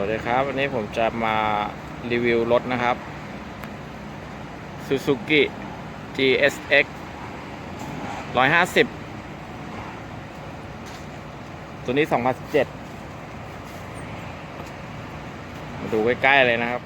วัสดีครับ วันนี้ผมจะมารีวิวรถนะครับ Suzuki GSX 150 ตัวนี้ 2017 มาดูใกล้ ๆ เลยนะครับ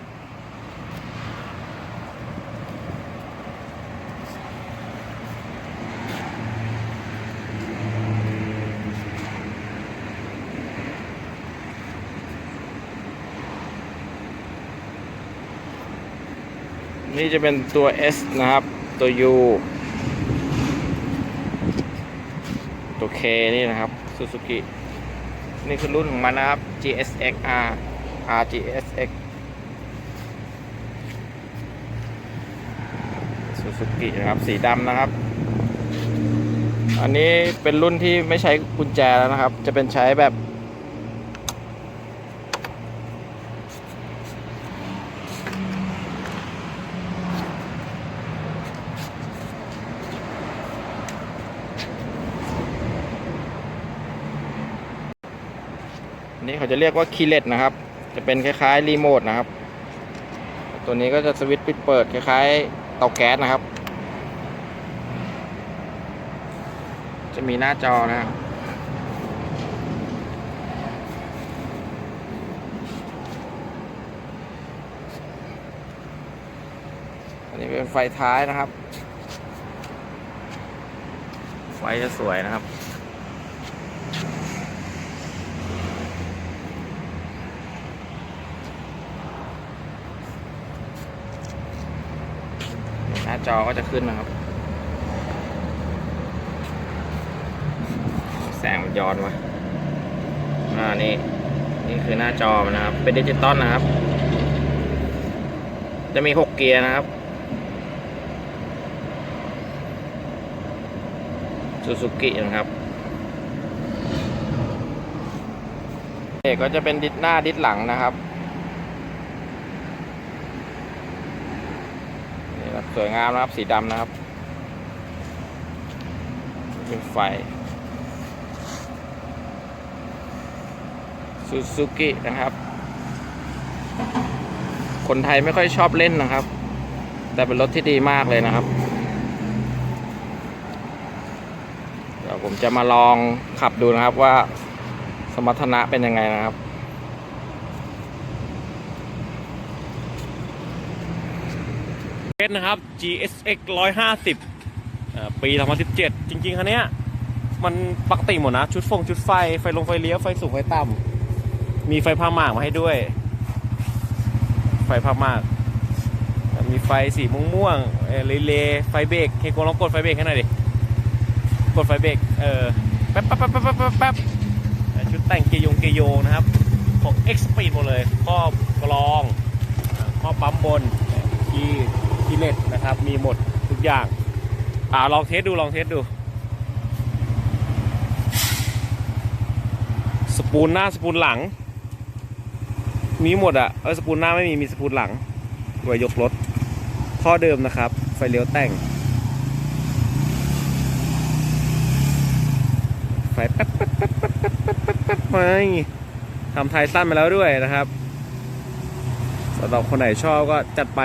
นี่จะเป็นตัว S นะครับ ตัว U ตัว K นี่นะครับ Suzuki นี่คือรุ่นของมันนะครับ GSX R R GSX Suzuki นะครับ สีดำนะครับ อันนี้เป็นรุ่นที่ไม่ใช้กุญแจแล้วนะครับ จะเป็นใช้แบบ นี่เขาจะเรียกว่าคีย์เลตนะครับ จะเป็นคล้ายๆรีโมทนะครับ ตัวนี้ก็จะสวิตช์ปิดเปิดคล้ายๆเตาแก๊สนะครับ จะมีหน้าจอนะครับอันนี้เป็นไฟท้ายนะครับ ไฟจะสวยนะครับ น้าจอก็จะขึ้นนะครับ แสงมันย้อนวะอ่านี่นี่คือหน้าจอมันนะครับ เป็นดิจิตอลนะครับ จะมีหกเกียร์นะครับซูซูกินะครับเอกก็จะเป็นดิสหน้าดิสหลังนะครับ นี่ครับสวยงามนะครับสีดำนะครับเป็นไฟซูซูกินะครับ คนไทยไม่ค่อยชอบเล่นนะครับ แต่เป็นรถที่ดีมากเลยนะครับ เดี๋ยวผมจะมาลองขับดูนะครับว่าสมรรถนะเป็นยังไงนะครับ เนะครับ GSX 150อ่าปี 2017 จริงๆ คันเนี้ยมันปกติหมดนะ ชุดฟงชุดไฟ ไฟลงไฟเลี้ยว ไฟสูงไฟต่ำมีไฟผ้าหมากมาให้ด้วย ไฟผ้าหมาก มีไฟสีม่วงๆเอ่อเลเลไฟเบรกเฮโกลองกดไฟเบรกให้หน่อยดิ กดไฟเบรกเออ แป๊บแป๊บแป๊บแป๊บแป๊บแป๊บชุดแต่งเกยงเกยร์โยนะครับ ของ X Speed หมดเลย ครอบกรอง ครอบปั๊มบนคีย์ ที่เล่นนะครับ มีหมดทุกอย่างอาลองเทสดูลองเทสดู สปูลหน้าสปูลหลัง มีหมดอะ่ะเออสปูลหน้าไม่มีมีสปูลหลังไว้ยกรถข้อเดิมนะครับ ไฟเลี้ยวแต่ง ไฟแป๊ทำไทยสั้นไปแล้วด้วยนะครับสำหรับคนไหนชอบก็จัดไป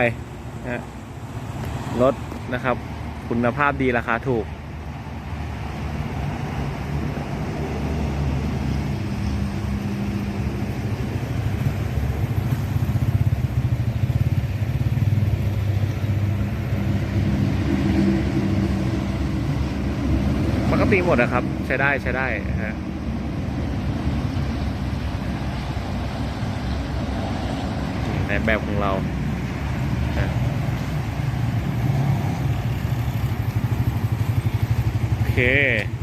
นะ รถนะครับ คุณภาพดีราคาถูก ปกติหมดนะครับ ใช้ได้ใช้ได้ฮะในแบบของเรา เค